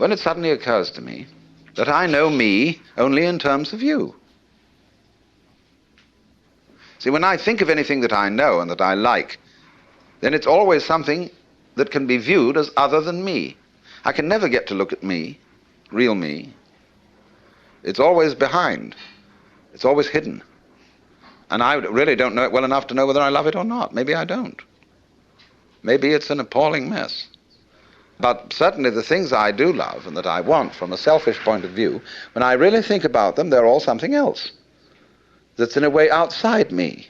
when it suddenly occurs to me that I know me only in terms of you. See, when I think of anything that I know and that I like, then it's always something that can be viewed as other than me. I can never get to look at me, real me. It's always behind. It's always hidden. And I really don't know it well enough to know whether I love it or not. Maybe I don't. Maybe it's an appalling mess. But certainly the things I do love and that I want from a selfish point of view, when I really think about them, they're all something else that's in a way outside me.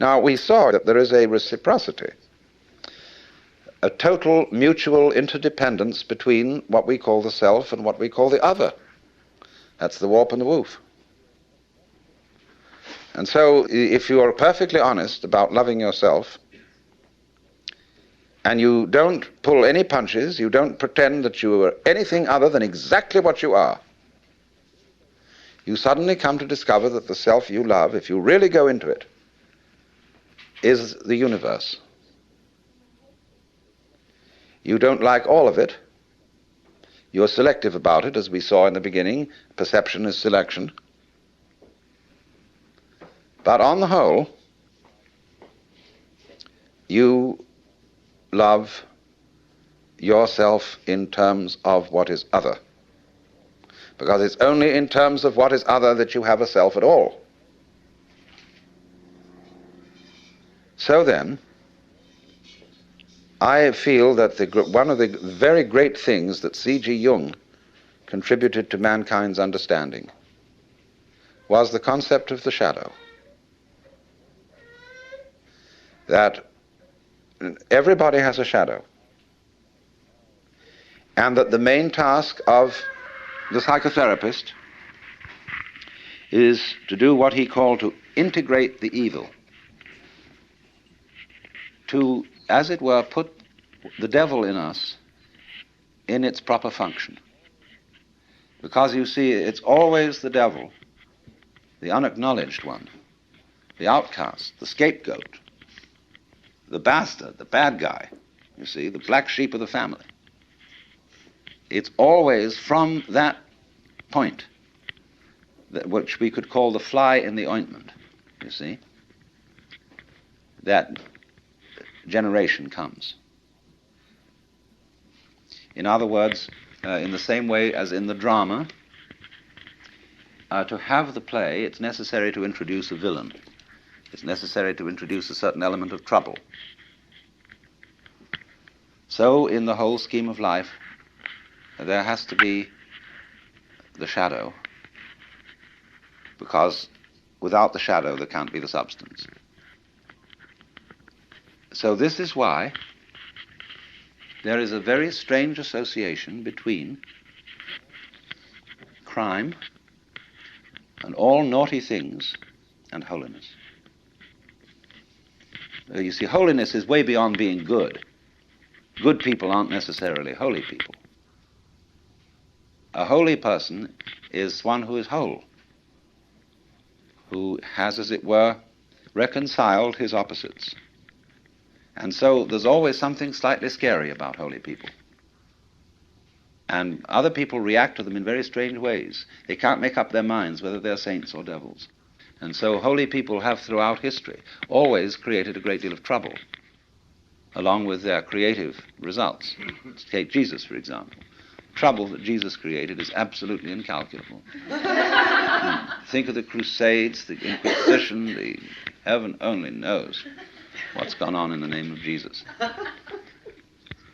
Now, we saw that there is a reciprocity, a total mutual interdependence between what we call the self and what we call the other. That's the warp and the woof. And so, if you are perfectly honest about loving yourself, and you don't pull any punches, you don't pretend that you are anything other than exactly what you are, you suddenly come to discover that the self you love, if you really go into it, is the universe. You don't like all of it. You're selective about it, as we saw in the beginning. Perception is selection. But on the whole, you love yourself in terms of what is other. Because it's only in terms of what is other that you have a self at all. So then, I feel that the, one of the very great things that C.G. Jung contributed to mankind's understanding was the concept of the shadow. That everybody has a shadow. And that the main task of the psychotherapist is to do what he called to integrate the evil, to, as it were, put the devil in us in its proper function. Because you see, it's always the devil, the unacknowledged one, the outcast, the scapegoat, the bastard, the bad guy, you see, the black sheep of the family. It's always from that point, that, which we could call the fly in the ointment, you see, that generation comes. In other words, uh, in the same way as in the drama, uh, to have the play, it's necessary to introduce a villain. It's necessary to introduce a certain element of trouble. So, in the whole scheme of life, there has to be the shadow, because without the shadow, there can't be the substance. So, this is why there is a very strange association between crime and all naughty things and holiness. Uh, you see, holiness is way beyond being good. Good people aren't necessarily holy people. A holy person is one who is whole, who has, as it were, reconciled his opposites. And so there's always something slightly scary about holy people. And other people react to them in very strange ways. They can't make up their minds whether they're saints or devils. And so holy people have throughout history always created a great deal of trouble, along with their creative results. Take Jesus, for example. Trouble that Jesus created is absolutely incalculable. Think of the Crusades, the Inquisition, the heaven only knows what's gone on in the name of Jesus.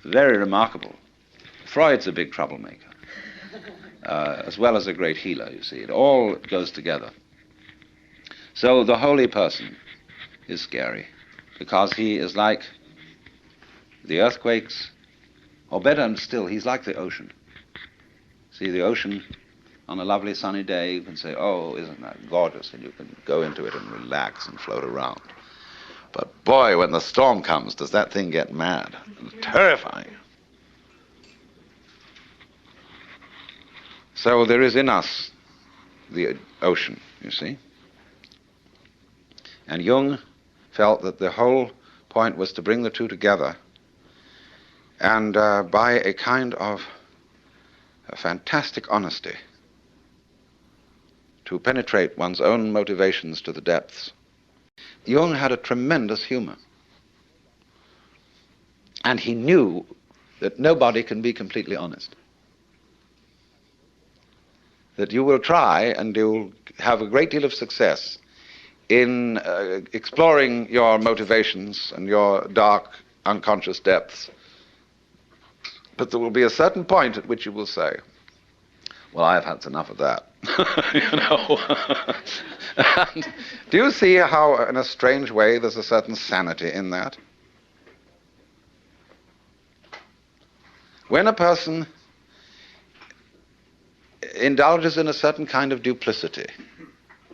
Very remarkable. Freud's a big troublemaker, uh, as well as a great healer, you see. It all goes together. So the holy person is scary because he is like the earthquakes, or better still, he's like the ocean. See the ocean on a lovely sunny day, you can say, Oh, isn't that gorgeous? And you can go into it and relax and float around. But boy, when the storm comes, does that thing get mad? It's terrifying. So there is in us the ocean, you see. And Jung felt that the whole point was to bring the two together and uh, by a kind of a fantastic honesty to penetrate one's own motivations to the depths. Jung had a tremendous humor. And he knew that nobody can be completely honest. That you will try and you'll have a great deal of success in uh, exploring your motivations and your dark unconscious depths. But there will be a certain point at which you will say, Well, I've had enough of that. you know? do you see how, in a strange way, there's a certain sanity in that? When a person indulges in a certain kind of duplicity,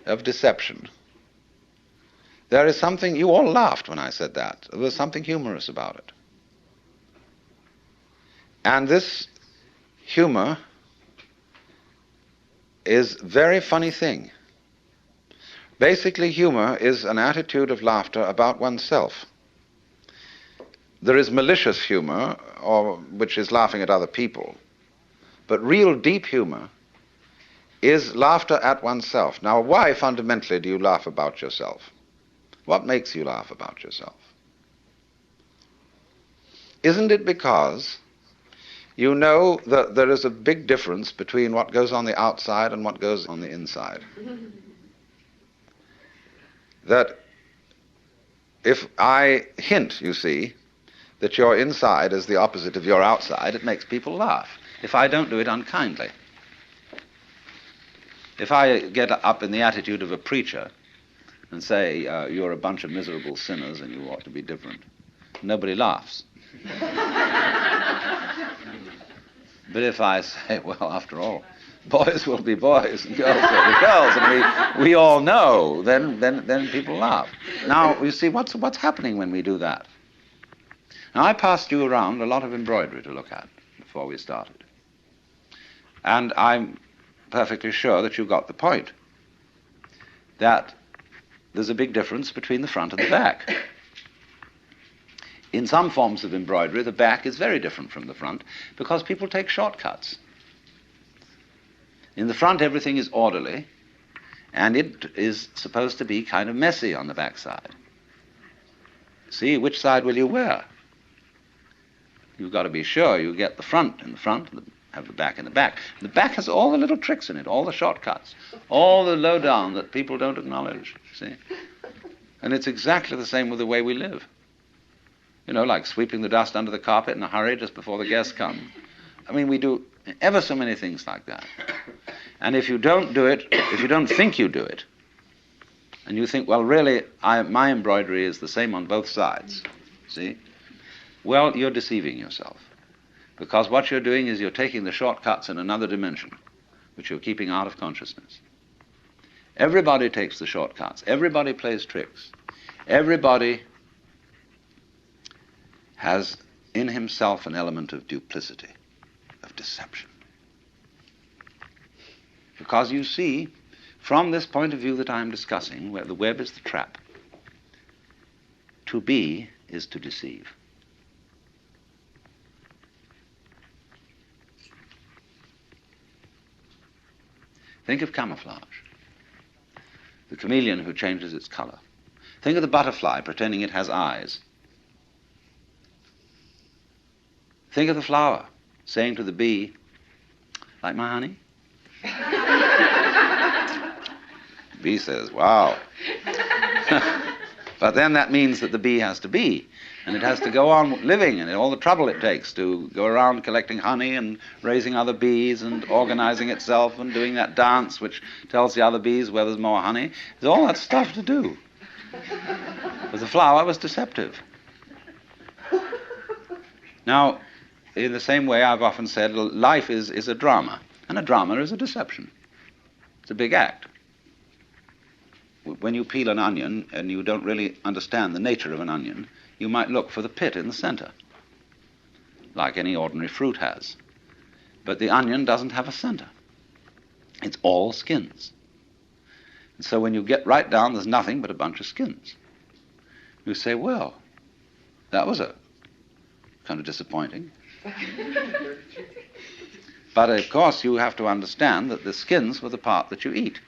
of deception, there is something, you all laughed when I said that. There was something humorous about it. And this humor is very funny thing. Basically, humor is an attitude of laughter about oneself. There is malicious humor, or which is laughing at other people. But real deep humor is laughter at oneself. Now, why fundamentally do you laugh about yourself? What makes you laugh about yourself? Isn't it because you know that there is a big difference between what goes on the outside and what goes on the inside? that if I hint, you see, that your inside is the opposite of your outside, it makes people laugh. If I don't do it unkindly. If I get up in the attitude of a preacher and say, uh, you're a bunch of miserable sinners and you ought to be different, nobody laughs. but if I say, well, after all, boys will be boys and girls will be girls, and we, we all know, then, then, then people laugh. Now, you see, what's, what's happening when we do that? Now, I passed you around a lot of embroidery to look at before we started. And I'm perfectly sure that you got the point. That there's a big difference between the front and the back. In some forms of embroidery, the back is very different from the front because people take shortcuts. In the front, everything is orderly, and it is supposed to be kind of messy on the back side. See, which side will you wear? You've got to be sure you get the front in the front and have the back in the back. The back has all the little tricks in it, all the shortcuts, all the lowdown that people don't acknowledge. See? And it's exactly the same with the way we live. You know, like sweeping the dust under the carpet in a hurry just before the guests come. I mean, we do ever so many things like that. And if you don't do it, if you don't think you do it, and you think, well, really, I, my embroidery is the same on both sides, see? Well, you're deceiving yourself. Because what you're doing is you're taking the shortcuts in another dimension, which you're keeping out of consciousness. Everybody takes the shortcuts. Everybody plays tricks. Everybody has in himself an element of duplicity, of deception. Because you see, from this point of view that I'm discussing, where the web is the trap, to be is to deceive. Think of camouflage. The chameleon who changes its color. Think of the butterfly pretending it has eyes. Think of the flower saying to the bee, like my honey? the bee says, wow. but then that means that the bee has to be and it has to go on living and all the trouble it takes to go around collecting honey and raising other bees and organizing itself and doing that dance which tells the other bees where there's more honey. There's all that stuff to do. But the flower was deceptive. Now, in the same way, I've often said life is, is a drama, and a drama is a deception. It's a big act. When you peel an onion and you don't really understand the nature of an onion, you might look for the pit in the center, like any ordinary fruit has. But the onion doesn't have a center, it's all skins. And so when you get right down, there's nothing but a bunch of skins. You say, well, that was a kind of disappointing. but of course, you have to understand that the skins were the part that you eat.